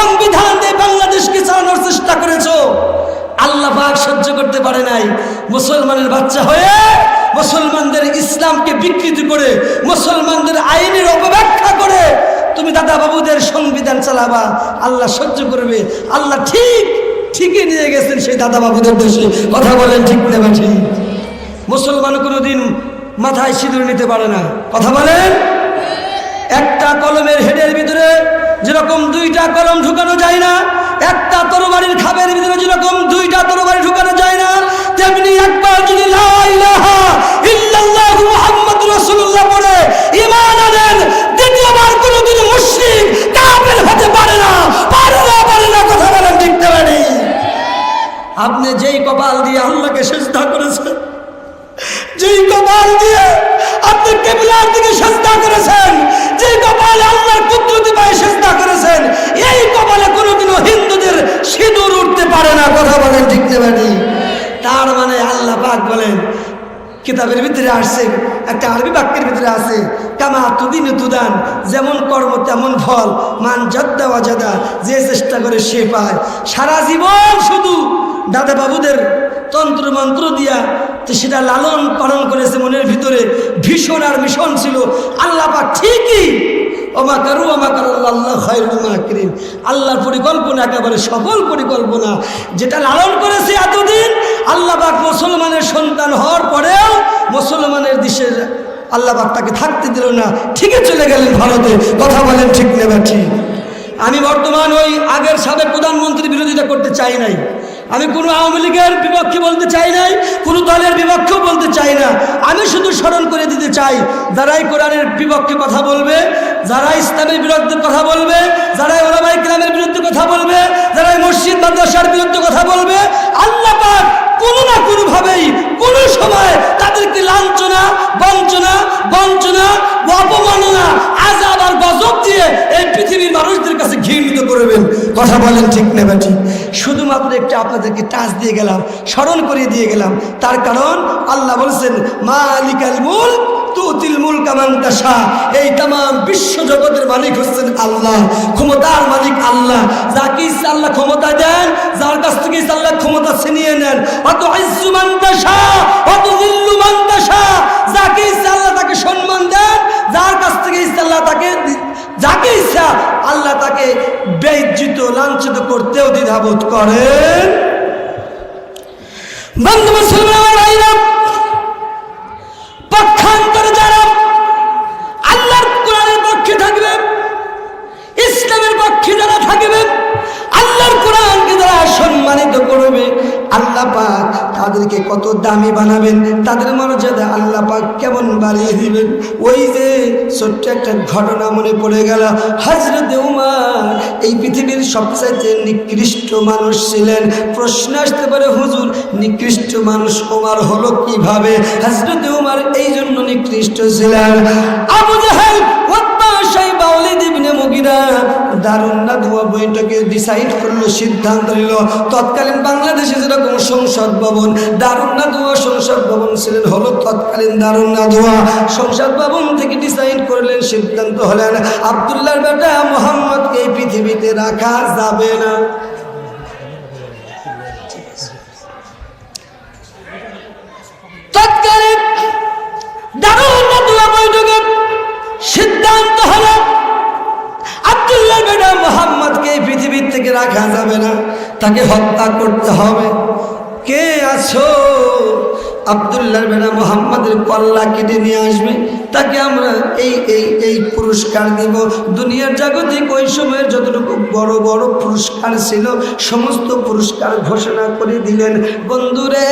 সংবিধান দিয়ে বাংলাদেশকে চালানোর চেষ্টা করেছ। আল্লাহ সহ্য করতে পারে নাই। মুসলমানের বাচ্চা হয়ে মুসলমানদের ইসলামকে বিকৃতি করে, মুসলমানদের আইনের অপব্যাখ্যা করে তুমি দাদা বাবুদের সংবিধান চালাবা। আল্লাহ সহ্য করবে। আল্লাহ ঠিক, ঠিকই নিয়ে গেছেন সেই দাদা বাবুদের দেশে কথা বলেন ঠিক নেবা ঠিক মুসলমান কোনোদিন মাথায় সিঁদুর নিতে পারে না। কথা বলেন? একটা কলমের হেডের ভিতরে যেরকম দুইটা কলম ঢুকানো যায় না, একটা তরবারির খাবের ভিতরে যেরকম দুইটা তরবারি ঢুকানো যায় না, তেমনি একবার যদি পারে না না আপনি যেই কপাল দিয়ে আল্লাহকে সেজদা করেছেন, যেই কপাল দিয়ে আপনি কেবলার দিকে সেজদা করেছেন। যেই কপালে আল্লাহর কুদরতি পায়ে সেজদা করেছেন, এই কপালে কোনোদিনও হিন্দুদের সিঁদুর উঠতে পারে না, কথা বলেন ঠিক নেবেনি তার মানে আল্লাহ পাক বলেন, কিতাবের ভিতরে আসছে, একটা আরবি বাক্যের ভিতরে আছে, কামা তুদিন তুদান, যেমন কর্ম তেমন ফল, মান যদ্দা অজাদা যে চেষ্টা করে সে পায়। সারা জীবন শুধু দাদা বাবুদের তন্ত্র মন্ত্র দিয়া তো সেটা লালন পালন করেছে মনের ভিতরে ভীষণ আর মিশন ছিল। আল্লাহ পাক ঠিকই ওমা কারু ওমা কারু আল্লাহ খায়রুমা করিম আল্লাহর পরিকল্পনা একেবারে সফল পরিকল্পনা যেটা লালন করেছে এতদিন আল্লাহ পাক মুসলমানের সন্তান হওয়ার পরেও মুসলমানের দেশের আল্লাহ পাক তাকে থাকতে দিল না। ঠিকই চলে গেলেন ভারতে। কথা বলেন ঠিক নেবা ঠিক? আমি বর্তমান ওই আগের সাবেক প্রধানমন্ত্রীর বিরোধিতা করতে চাই নাই। আমি কোনো আওয়ামী লীগের বিপক্ষে বলতে চাই নাই, কোনো দলের বিপক্ষেও বলতে চাই না। আমি শুধু স্মরণ করে দিতে চাই, যারাই কোরআনের বিপক্ষে কথা বলবে যারা ইসলামের বিরুদ্ধে কথা বলবে যারা ওলামাই গ্রামের বিরুদ্ধে কথা বলবে যারা মসজিদ মাদ্রাসার বিরুদ্ধে কথা বলবে, আল্লাহ পাক কোনো না কোনোভাবেই কোনো সময় তাদেরকে লাঞ্ছনা, বঞ্চনা বঞ্চনা অপমাননা আজাব আর গজব দিয়ে এই পৃথিবীর মানুষদের কাছে ঘৃণিত করবেন কথা বলেন ঠিক নেবে ঠিক। শুধুমাত্র একটু আপনাদেরকে টাচ দিয়ে গেলাম স্মরণ করিয়ে দিয়ে গেলাম। তার কারণ আল্লাহ বলছেন মুল তুতিল মুল এই বিশ্ব জগতের হচ্ছেন আল্লাহ, ক্ষমতার আল্লাহ। ক্ষমতা ক্ষমতা নেন। তাকে সম্মান দেন যার কাছ থেকে ইচ্ছা, আল্লাহ তাকে যাকে ইচ্ছা, আল্লাহ তাকে বেজ্জিত লাঞ্ছিত করতেও দ্বিধাবোধ করেন। বন্ধু মুসলমান পক্ষান্তরে যারা আল্লাহর কোরআনের পক্ষে থাকবে ইসলামের পক্ষে যারা থাকবে আল্লাহর কোরআনকে যারা সম্মানিত করবে, আল্লাহ পাক তাদেরকে কত দামি বানাবেন, তাদের মর্যাদা আল্লাহ পাক কেমন বাড়িয়ে দিবেন। ওই যে ছোট্ট একটা ঘটনা মনে পড়ে গেল হজরত উমার এই পৃথিবীর সবচাইতে নিকৃষ্ট মানুষ ছিলেন। প্রশ্ন আসতে পারে, হুজুর, নিকৃষ্ট মানুষ উমার হলো কীভাবে? হজরত উমার এই জন্য নিকৃষ্ট ছিলেন। আবু জাহেল ওয়াত্বা সাইবা ওয়ালিদ ইবনে মুগিরা দারুণ নাদওয়া বইটাকে ডিসাইড করল, সিদ্ধান্ত নিল। তৎকালীন বাংলাদেশে যেরকম সংসদ ভবন, দারুণ নাদওয়া সংসদ ভবন ছিলেন হলো তৎকালীন দারুণ নাদওয়া সংসদ ভবন থেকে ডিসাইড করলেন, সিদ্ধান্ত হলেন আব্দুল্লাহর বেটা মোহাম্মদকে এই পৃথিবীতে রাখা যাবে না। তৎকালীন দারুণ থেকে রাখা যাবে না, তাকে হত্যা করতে হবে। কে আছো? আবদুল্লাহ বেড়া মোহাম্মদের কল্লা কেটে নিয়ে আসবে, তাকে আমরা এই এই এই পুরস্কার দিব। দুনিয়ার জাগতিক ওই সময়ের যতটুকু বড় বড় পুরস্কার ছিল, সমস্ত পুরস্কার ঘোষণা করে দিলেন। বন্ধুরে!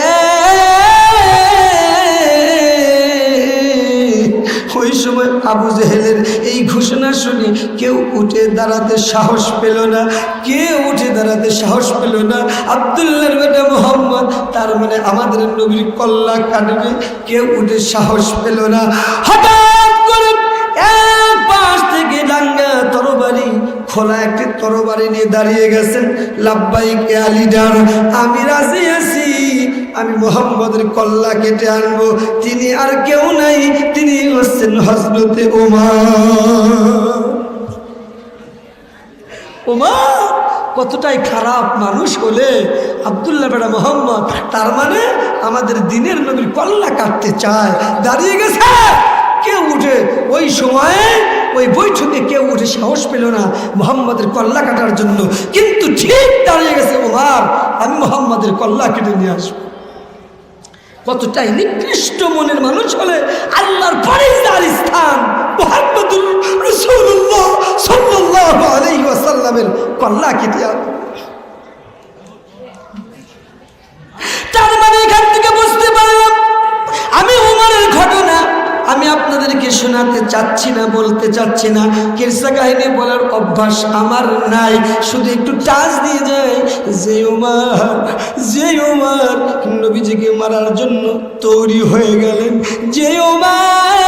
ওই সময় আবু জেহেলের এই ঘোষণা শুনে কেউ উঠে দাঁড়াতে সাহস পেল না, কেউ উঠে দাঁড়াতে সাহস পেল না। আবদুল্লার বেটা মোহাম্মদ, তার মানে আমাদের নবীর কল্লা কাটবে কেউ উঠে সাহস পেল না। হঠাৎ এক পাশ থেকে ডাঙ্গা তরবারি, খোলা একটি তরবারি নিয়ে দাঁড়িয়ে গেছেন। লাভবাইক আলিডার আমি রাজি আছি। আমি মোহাম্মদের কল্লা কেটে আনব। তিনি আর কেউ নাই, তিনি হচ্ছেন হজরতে ওমা ওমা কতটাই খারাপ মানুষ হলে আবদুল্লাহ বেড়া মোহাম্মদ, তার মানে আমাদের দিনের নবীর কল্লা কাটতে চায়। দাঁড়িয়ে গেছে, কেউ উঠে, ওই সময়ে ওই বৈঠকে কেউ উঠে সাহস পেল না মোহাম্মদের কল্লা কাটার জন্য। কিন্তু ঠিক দাঁড়িয়ে গেছে ওমার আমি মোহাম্মদের কল্লা কেটে নিয়ে আসব। কতটাই নিকৃষ্ট মনের মানুষ হলে আল্লাহর পরিষ্কার স্থান মোহাম্মদুল রসুল্লাহ সাল্লাহ আলাইহি ওয়াসাল্লামের কল্লা শোনাতে চাচ্ছি না, বলতে চাচ্ছি না। কিরসা কাহিনী বলার অভ্যাস আমার নাই। শুধু একটু টাচ দিয়ে যায় যে উমার যে উমার, নবীজিকে মারার জন্য তৈরি হয়ে গেলেন। যে উমার,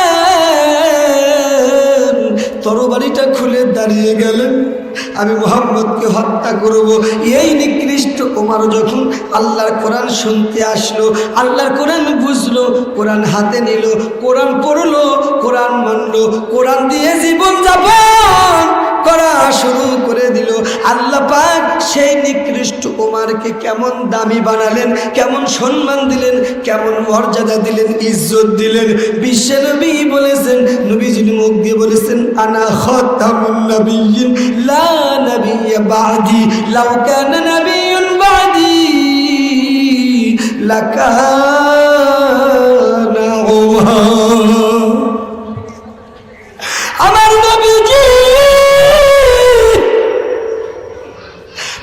তরবারিটা খুলে দাঁড়িয়ে গেলেন। আমি মোহাম্মদকে হত্যা করব। এই নিকৃষ্ট ওমার যখন আল্লাহর কোরআন শুনতে আসলো, আল্লাহর কোরআন বুঝলো, কোরআন হাতে নিল, কোরআন পড়ল, কোরআন মানলো, কোরআন দিয়ে জীবন যাপন করা শুরু করে দিল। আল্লাহ পাক সেই নিকৃষ্ট ওমারকে কেমন দামি বানালেন, কেমন সম্মান দিলেন, কেমন মর্যাদা দিলেন, ইজ্জত দিলেন। বিশ্ব নবী বলেছেন, নবীজি মুখ দিয়ে বলেছেন, আনা খতামুন নবিয়্যিন, লা নবিয়্য বাদি, লাউ কানা নবিয়্যুন বাদি উমর আমার নবীজি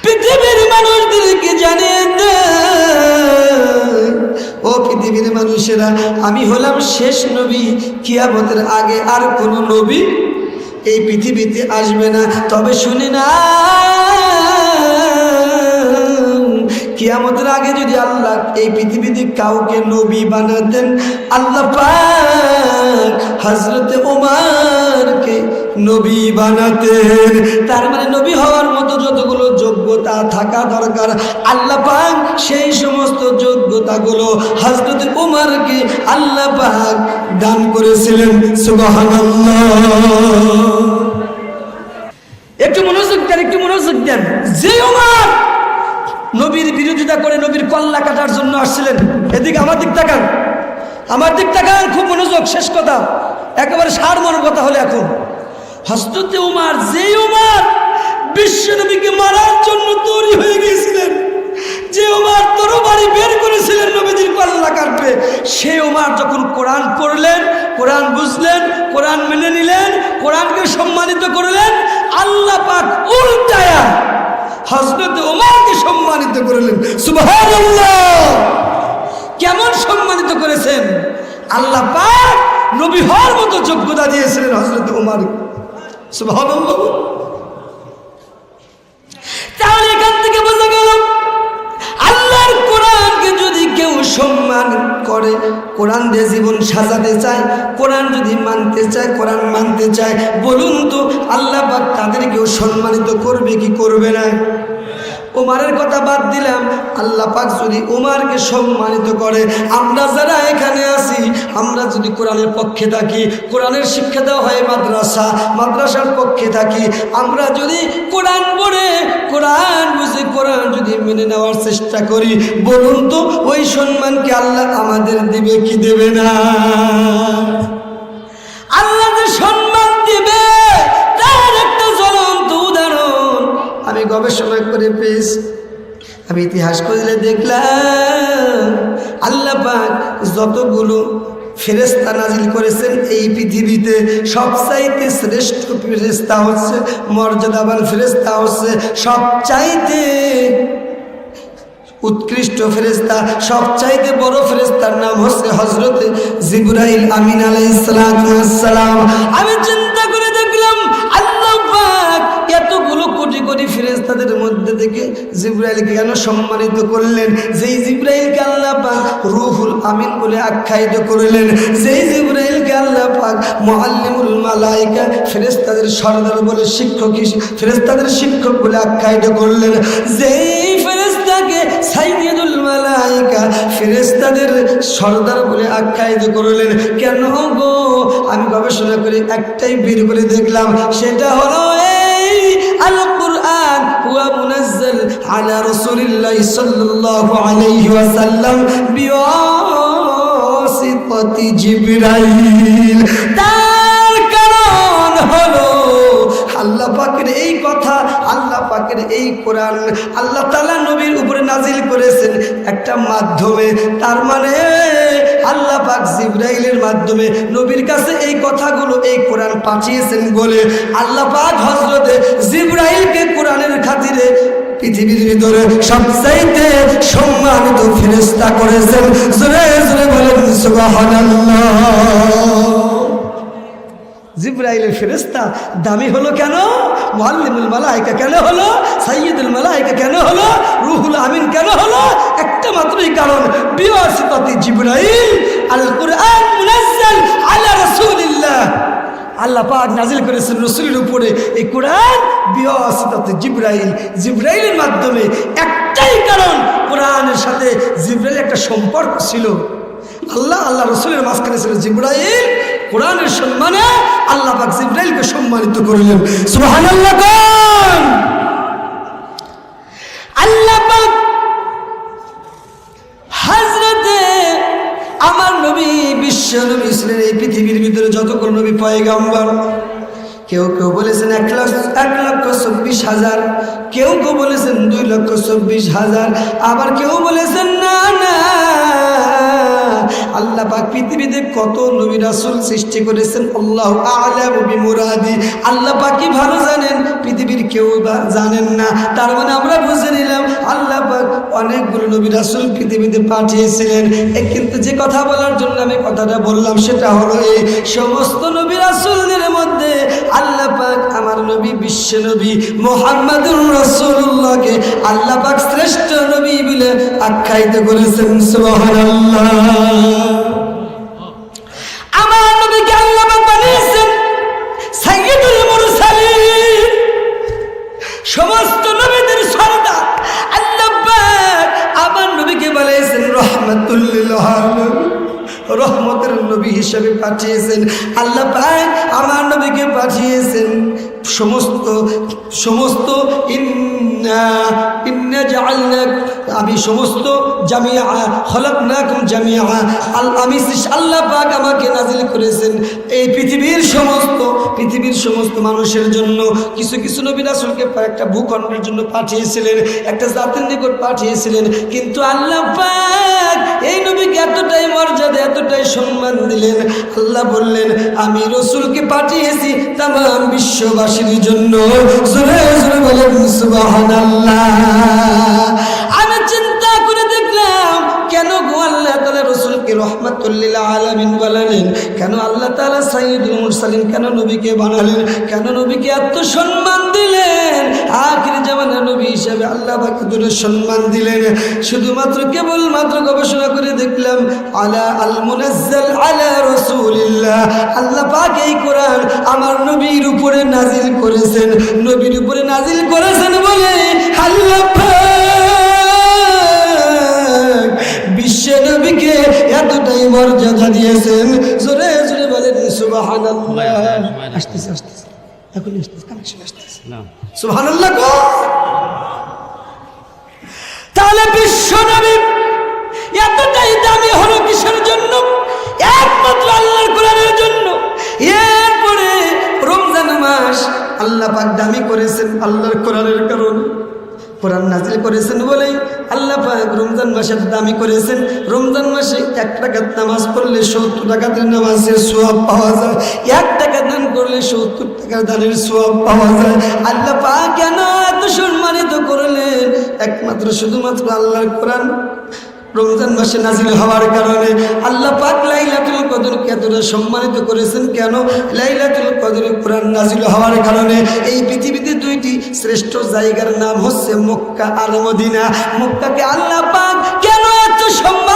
পৃথিবীর মানুষদেরকে জানিয়ে ও পৃথিবীর মানুষেরা, আমি হলাম শেষ নবী, কিয়ামতের আগে আর কোনো নবী এই পৃথিবীতে আসবে না। তবে শুনে না কিয়ামতের আগে যদি আল্লাহ এই পৃথিবীতে কাউকে নবী বানাতেন, আল্লাহ পাক হজরতে ওমারকে নবী বানাতেন। তার মানে নবী হওয়ার মতো যতগুলো যোগ্যতা থাকা দরকার, আল্লাহ পাক সেই সমস্ত যোগ্যতাগুলো হজরত ওমারকে আল্লাহ পাক দান করেছিলেন। সুবহানাল্লাহ। একটু মনোযোগ দেন, একটু মনোযোগ দেন। যে ওমার নবীর বিরোধিতা করে নবীর কল্লা কাটার জন্য আসছিলেন। এদিকে আমার দিক তাকান। আমার দিক তাকান, খুব মনোযোগ, শেষ কথা। একেবারে সার মনের কথা হলে এখন। হস্ততে উমার যে উমার বিশ্ব নবীকে মারার জন্য তৈরি হয়ে গিয়েছিলেন, যে ওমার তরবারি বের করেছিলেন নবীজির কল্লা কাটবে সে ওমার যখন কোরআন পড়লেন, কোরআন বুঝলেন, কোরআন মেনে নিলেন, কোরআনকে সম্মানিত করলেন, আল্লাহ পাক উল্টায়া হজরত ওমারকে সম্মানিত করলেন। সুবহানাল্লাহ! কেমন সম্মানিত করেছেন? আল্লাহ পাক নবী হওয়ার মতো যোগ্যতা দিয়েছিলেন হজরত ওমার। সুবহানাল্লাহ! তাহলে এখান থেকে বোঝা গেল সম্মান করে। কোরআন দিয়ে জীবন সাজাতে চায়, কোরআন যদি মানতে চায়, কোরআন মানতে চায়। বলুন তো, আল্লাহ পাক তাদেরকেও সম্মানিত করবে কি করবে না? ওমারের কথা বাদ দিলাম। আল্লাহ পাক যদি ওমারকে সম্মানিত করে, আমরা যারা এখানে আছি, আমরা যদি কোরআনের পক্ষে থাকি, কোরআনের শিক্ষা দেওয়া হয় মাদ্রাসা, মাদ্রাসার পক্ষে থাকি, আমরা যদি কোরআন পড়ে, কোরআন বুঝে, কোরআন যদি মেনে নেওয়ার চেষ্টা করি, বলুন তো ওই সম্মানকে আল্লাহ আমাদের দেবে, কি দেবে না? আল্লাহ যে সম্মান আমি গবেষণা করে পেয়েছি। আমি ইতিহাস করলে দেখলাম, আল্লাহ পাক যতগুলো ফেরেস্তা নাজিল করেছেন এই পৃথিবীতে সবচাইতে শ্রেষ্ঠ ফেরেস্তা হচ্ছে, মর্যাদাবান ফেরেস্তা হচ্ছে, সবচাইতে উৎকৃষ্ট ফেরেস্তা সবচাইতে বড় ফেরেস্তার নাম হচ্ছে হজরত জিবরাইল আমিন আলাইসালাম আমি চিন্তা করে দেখলাম, আল্লাহ পাক এতগুলো কোটি কোটি ফেরেস্তাদের মধ্যে থেকে জিব্রাইলকে কেন সম্মানিত করলেন? যেই জিব্রাইলকে আল্লাহ পাক রুহুল আমিন বলে আখ্যায়িত করলেন, যেই জিব্রাইলকে আল্লাহ পাক মুআল্লিমুল মালাইকা ফেরেস্তাদের সর্দার বলে শিক্ষক ফেরেস্তাদের শিক্ষক বলে আখ্যায়িত করলেন, যেই ফেরেস্তাকে সাইয়্যিদুল মালাইকা ফেরেস্তাদের সর্দার বলে আখ্যায়িত করলেন। কেন গো? আমি গবেষণা করে একটাই বের করে দেখলাম, সেটা হলো আল কুরআন হুয়া মুনাজ্জাল রাসূলুল্লাহ সাল্লাল্লাহু আলাইহি ওয়াসাল্লাম বিওয়াসিতাতি জিবরাইল। তার কারণ হলো আল্লাহ পাকের এই কথা, আল্লাহ পাকের এই কোরআন আল্লাহ তাআলা নবীর উপরে নাজিল করেছেন একটা মাধ্যমে। তার মানে আল্লাহ পাক জিব্রাইলের মাধ্যমে নবীর কাছে এই কথাগুলো এই কোরআন পাঠিয়েছেন বলে আল্লাহ পাক হজরতে জিব্রাইলকে কোরআনের খাতিরে পৃথিবীর ভিতরে সবচাইতে সম্মানিত ফেরেস্তা করেছেন। জোরে জোরে বলেন, সুবহানাল্লাহ। জিব্রাইলের ফেরেস্তা দামি হলো কেন? মোহাল্লিমুল মালাইকা কেন হলো? সাইয়দুল মালাইকা কেন হলো? রুহুল আমিন কেন হলো? একটা মাত্রই কারণ বিওয়াসিতাতি জিব্রাইল আল কুরআন মুনাজ্জাল আলা রাসূলিল্লাহ। আল্লাহ পাক নাজিল করেছেন রসুলের উপরে এই কোরআন বিওয়াসিতাতে জিব্রাইল। জিব্রাইলের মাধ্যমে একটাই কারণ, কোরআনের সাথে জিব্রাইল একটা সম্পর্ক ছিল। আল্লাহ আল্লাহ রসুলের মাঝখানে ছিল জিব্রাইল কোরআনের সম্মানে আল্লাহ পাক জিব্রাইলকে সম্মানিত করলেন। সুবহানাল্লাহ কোন। আল্লাহ পাক আমার নবী, বিশ্ব নবী ছিলেন এই পৃথিবীর ভিতরে যতগুলো নবী পয়গাম্বর। কেউ কেউ বলেছেন এক লক্ষ এক লক্ষ চব্বিশ হাজার। কেউ কেউ বলেছেন দুই লক্ষ চব্বিশ হাজার। আবার কেউ বলেছেন না না। আল্লাহ পাক পৃথিবীতে কত নবী রাসুল সৃষ্টি করেছেন, আল্লাহ আলাম মুরাদি আল্লাহ পাকি ভালো জানেন, পৃথিবীর কেউ জানেন না। তার মানে আমরা বুঝে নিলাম, আল্লাহ পাক অনেকগুলো নবী রাসুল পৃথিবীতে পাঠিয়েছিলেন। কিন্তু যে কথা বলার জন্য আমি কথাটা বললাম, সেটা হলো এই, সমস্ত নবী রাসুলদের মধ্যে আল্লাহ পাক আমার নবী, বিশ্ব নবী মোহাম্মদুর রসুল্লাহকে আল্লাহ পাক শ্রেষ্ঠ নবী বলে আখ্যায়িত করেছেন, সুবহানাল্লাহ। রহমতের নবী হিসেবে পাঠিয়েছেন। আল্লাহ পাক আমার নবীকে পাঠিয়েছেন। সমস্ত সমস্ত আমি সমস্ত জামিয়া, খলাকনাকুম জামিয়া। আমি আল্লাহ পাক আমাকে নাজিল করেছেন এই পৃথিবীর সমস্ত পৃথিবীর সমস্ত মানুষের জন্য। কিছু কিছু নবী রাসূলকে একটা ভূখণ্ডের জন্য পাঠিয়েছিলেন, একটা জাতির নিকট পাঠিয়েছিলেন, কিন্তু আল্লাহ পাক এই নবীকে এতটাই মর্যাদা, এতটাই সম্মান দিলেন। আল্লাহ বললেন, আমি রসুলকে পাঠিয়েছি তাম বিশ্ববাসীর জন্য জোরে জোরে বলেন আমি চিন্তা করে দেখলাম, কেন গো আল্লাহ তালা রসুলকে রহমাতুল্লিল আলমিন বলালেন কেন আল্লাহ তালা সাইদুল মুরসালিন, কেন নবীকে বানালেন? কেন নবীকে এত সম্মান দিলেন? আখির জামানা নবী হিসাবে আল্লাহ বাকি দূরে সম্মান দিলেন। শুধুমাত্র কেবল মাত্র গবেষণা করে দেখলাম আলা আল মুনাজ্জাল আলা রসুলিল্লাহ। আল্লাহ পাক এই কোরআন আমার নবীর উপরে নাজিল করেছেন। নবীর উপরে নাজিল করেছেন বলে আল্লাহ পাক বিশ্ব নবীকে এতটাই মর্যাদা দিয়েছেন। জোরে জোরে বলেন সুবহানাল্লাহ। আসতেছে আসতেছে। এখন আসতেছে কানেকশন আসতেছে। সুবহানাল্লাহ গো। তাহলে বিশ্ব নবী এতটাই দামি হলো কিসের জন্য? একমাত্র আল্লাহর কোরআনের জন্য। এরপরে রমজান মাস আল্লাহ পাক দামি করেছেন আল্লাহর কোরআনের কারণে। কোরআন নাজিল করেছেন বলেই আল্লাহ রমজান মাসে দামি করেছেন। রমজান মাসে এক টাকার নামাজ পড়লে সত্তর টাকাতে নামাজের সোয়াব পাওয়া যায়। এক টাকা দান করলে সত্তর টাকার দানের সোয়াব পাওয়া যায়। আল্লাহ পাক কেন এত সম্মানিত করলেন। একমাত্র শুধুমাত্র আল্লাহর কোরআন রমজান মাসে নাজিল হওয়ার কারণে আল্লাহ পাক লাইলাতুল কদরকে এতটা সম্মানিত করেছেন কেন? লাইলাতুল কদর কোরআন নাজিল হওয়ার কারণে এই পৃথিবীতে দুইটি শ্রেষ্ঠ জায়গার নাম হচ্ছে মক্কা আর মদিনা। মক্কাকে আল্লাহ পাক কেন এত করলেন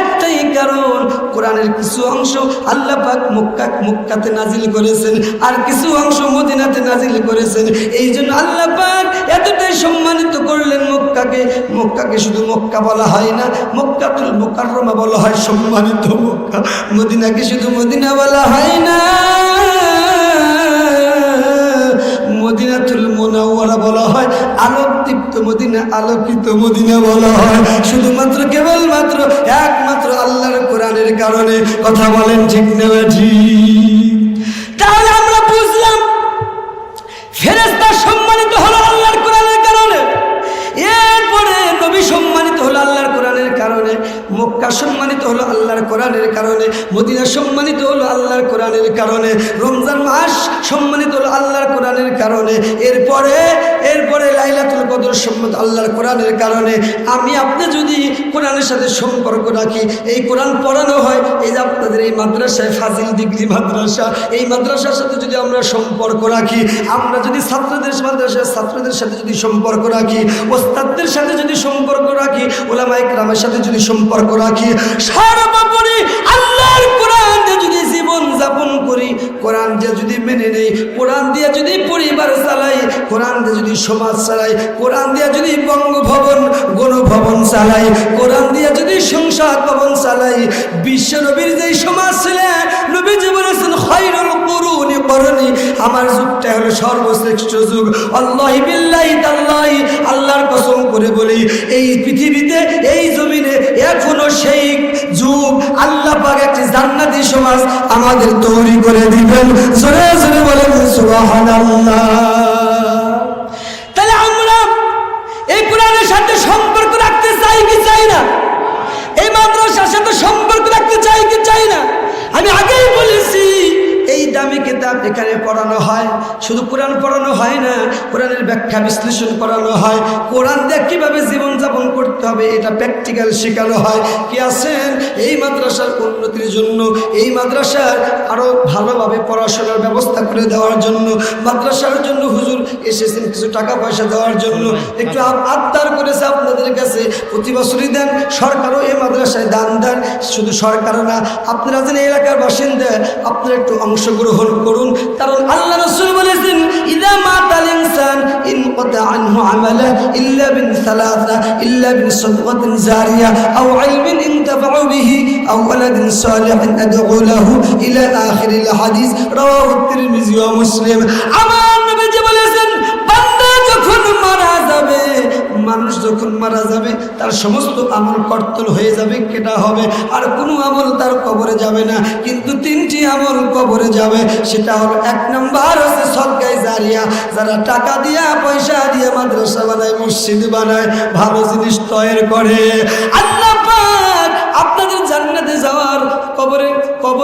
একটাই কারণ, কোরআনের কিছু অংশ আল্লাহ পাক মুক্কাক মুক্কাতে নাজিল করেছেন আর কিছু অংশ মদিনাতে নাজিল করেছেন। এই জন্য আল্লাহ পাক এতটাই সম্মানিত করলেন মক্কাকে। মক্কাকে শুধু মক্কা বলা হয় না, মক্কাতুল মুকাররমা বলা হয় সম্মানিত মক্কা। মদিনাকে শুধু মদিনা বলা হয় না। মুনাওয়ারা বলা হয়, আলোকদীপ্ত মদিনা, আলোকিত মদিনা বলা হয়। শুধুমাত্র কেবলমাত্র, একমাত্র আল্লাহর কোরআনের কারণে কথা বলেন ঠিক নেবে তাহলে আমরা বুঝলাম ফেরেস্তা সম্মানিত হলো আল্লাহর কোরআনের কারণে। এরপরে নবী সম্মানিত হলো আল্লাহর কোরআনের কারণে, মক্কা সম্মানিত হলো আল্লাহর কোরআনের কারণে, মদিনা সম্মানিত হলো আল্লাহর কোরআনের কারণে, রমজান মাস সম্মানিত আল্লাহর কোরআনের কারণে। এরপরে এরপরে লাইলাতুল কদর সম্মত আল্লাহর কোরআনের কারণে আমি আপনি যদি কোরআনের সাথে সম্পর্ক রাখি, এই কোরআন পড়ানো হয়, এই যে আপনাদের এই মাদ্রাসায় ফাজিল ডিগ্রি মাদ্রাসা, এই মাদ্রাসার সাথে যদি আমরা সম্পর্ক রাখি, আমরা যদি ছাত্রদের মাদ্রাসার ছাত্রদের সাথে যদি সম্পর্ক রাখি, ওস্তাদদের সাথে যদি সম্পর্ক রাখি ওলামাইক রামের সাথে যদি সম্পর্ক রাখি সর্বোপরি আল্লাহর যাপন করি, কোরআন দিয়ে যদি মেনে নেই, কোরআন দিয়ে যদি পরিবার চালাই, কোরআন দিয়ে যদি সমাজ চালাই, কোরআন দিয়ে যদি বঙ্গভবন, গণভবন চালাই, কোরআন দিয়ে যদি সংসদ ভবন চালাই, বিশ্ব নবীর যেই সমাজ ছিলেন নবী জীবন খৈরুল করনি আমার যুগটা হলো সর্বশ্রেষ্ঠ যুগ। আল্লাহি বিল্লাহি তাল্লাহি আল্লাহর কসম করে বলি, এই পৃথিবীতে, এই জমিনে এখনও সেই যুগ আল্লাহ পাক একটি জান্নাতি সমাজ আমাদের তৈরি করে দিবেন। জোরে জোরে বলেন, সুবহানাল্লাহ। সম্পর্ক রাখতে চাই কি চাই না? এই মাদ্রাসার সাথে সম্পর্ক রাখতে চাই কি চাই না? আমি আগেই বলেছি দামি কিতাব এখানে পড়ানো হয়। শুধু কোরআন পড়ানো হয় না, কোরআনের ব্যাখ্যা বিশ্লেষণ করানো হয়। কোরআন দিয়ে কীভাবে জীবনযাপন করতে হবে এটা প্র্যাকটিক্যাল শেখানো হয়। কি আছেন? এই মাদ্রাসার উন্নতির জন্য, এই মাদ্রাসার আরও ভালোভাবে পড়াশোনার ব্যবস্থা করে দেওয়ার জন্য, মাদ্রাসার জন্য হুজুর এসেছেন কিছু টাকা পয়সা দেওয়ার জন্য। একটু আব- আবদার করেছে আপনাদের কাছে, প্রতি বছরই দেন, সরকারও এই মাদ্রাসায় দান দেন। শুধু সরকারও না, আপনারা যেন এলাকার বাসিন্দা, আপনারা একটু অংশগ্রহণ করুন কারণ আল্লাহ রসুল বলেছেন ইদা মাতাল ইনসান ইন কতা আনহু আমালা ইল্লা বিন সালাসা ইল্লা বিন সাদকাতিন জারিয়া আও ইলমিন ইনতাফাউ বিহি আও ওয়ালাদিন সালিহিন আদউ লাহু ইলা আখিরিল হাদিস রাওয়াহু তিরমিজি ওয়া মুসলিম আমার নবীজি বলেছেন মানুষ যখন মারা যাবে, তার সমস্ত আমল কর্তন হয়ে যাবে, কেটা হবে? আর কোনো আমল তার কবরে যাবে না। কিন্তু তিনটি আমল কবরে যাবে, সেটা হলো এক নম্বর হচ্ছে সরকারি জারিয়া। যারা টাকা দিয়া, পয়সা দিয়ে মাদ্রাসা বানায়, মসজিদ বানায়, ভালো জিনিস তৈরি করে। আল্লাহ আপনাদের জান্নাতে যাওয়ার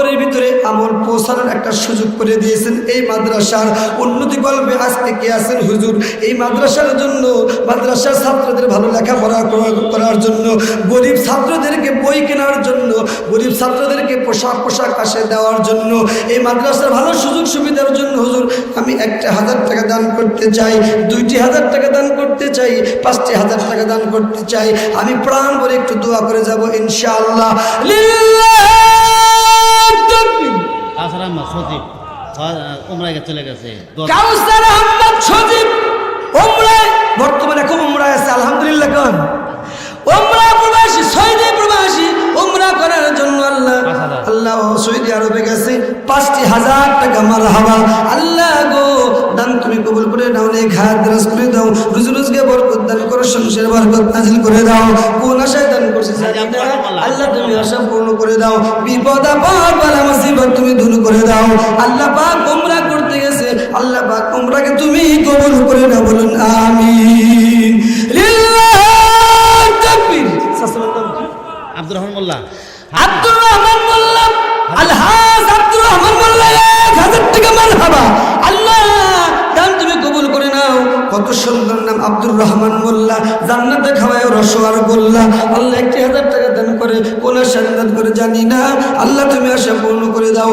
কবরের ভিতরে আমল পৌঁছানোর একটা সুযোগ করে দিয়েছেন এই মাদ্রাসার উন্নতি গল্পে আজকে কে আছেন হুজুর? এই মাদ্রাসার জন্য, মাদ্রাসার ছাত্রদের ভালো লেখাপড়া করা- করার জন্য, গরিব ছাত্রদেরকে বই কেনার জন্য, গরিব ছাত্রদেরকে পোশাক পোশাক আসে দেওয়ার জন্য, এই মাদ্রাসার ভালো সুযোগ সুবিধার জন্য হুজুর, আমি একটা হাজার টাকা দান করতে চাই, দুইটি হাজার টাকা দান করতে চাই, পাঁচটি হাজার টাকা দান করতে চাই, আমি প্রাণ করে একটু দোয়া করে যাব ইনশাআল্লাহ। তাকবীর। তাছাড়া আমার উমরায় চলে গেছে কাউসার আহমদ সজীব ওমরায় বর্তমানে খুব আছে আলহামদুলিল্লাহ কন ওমরা প্রবাসী সৌদি প্রবাসী ওমরা করার জন্য আল্লাহ। আল্লাহ সৌদি আরবে গেছে পাঁচটি হাজার টাকা মার আল্লাহ গো কবুল করে নাও নে খায় দ্রাস করে দাও। রুজি রুজকে বরকত দান করো সংসার বরকত নাজিল করে দাও। কোন আশায় দান করছে জানি না। আল্লাহ তুমি আশা পূর্ণ করে দাও। বিপদ আপদ বালা মুসিবত তুমি দূর করে দাও। আল্লাহ পাক উমরা করতে গেছে। আল্লাহ পাক উমরাকে তুমি কবুল করে নাও বলুন আমিন। লিল্লাহ তাকবীর। আব্দুর রহমান মোল্লা। আব্দুর রহমান মোল্লা আলহাজ আব্দুর রহমান মোল্লা, জান্নাতে খাওয়ায় রসোয়ার গোল্লা। আল্লাহ একটি হাজার টাকা দান করে, কোন দান করে জানি না। আল্লাহ তুমি আশা পূর্ণ করে দাও।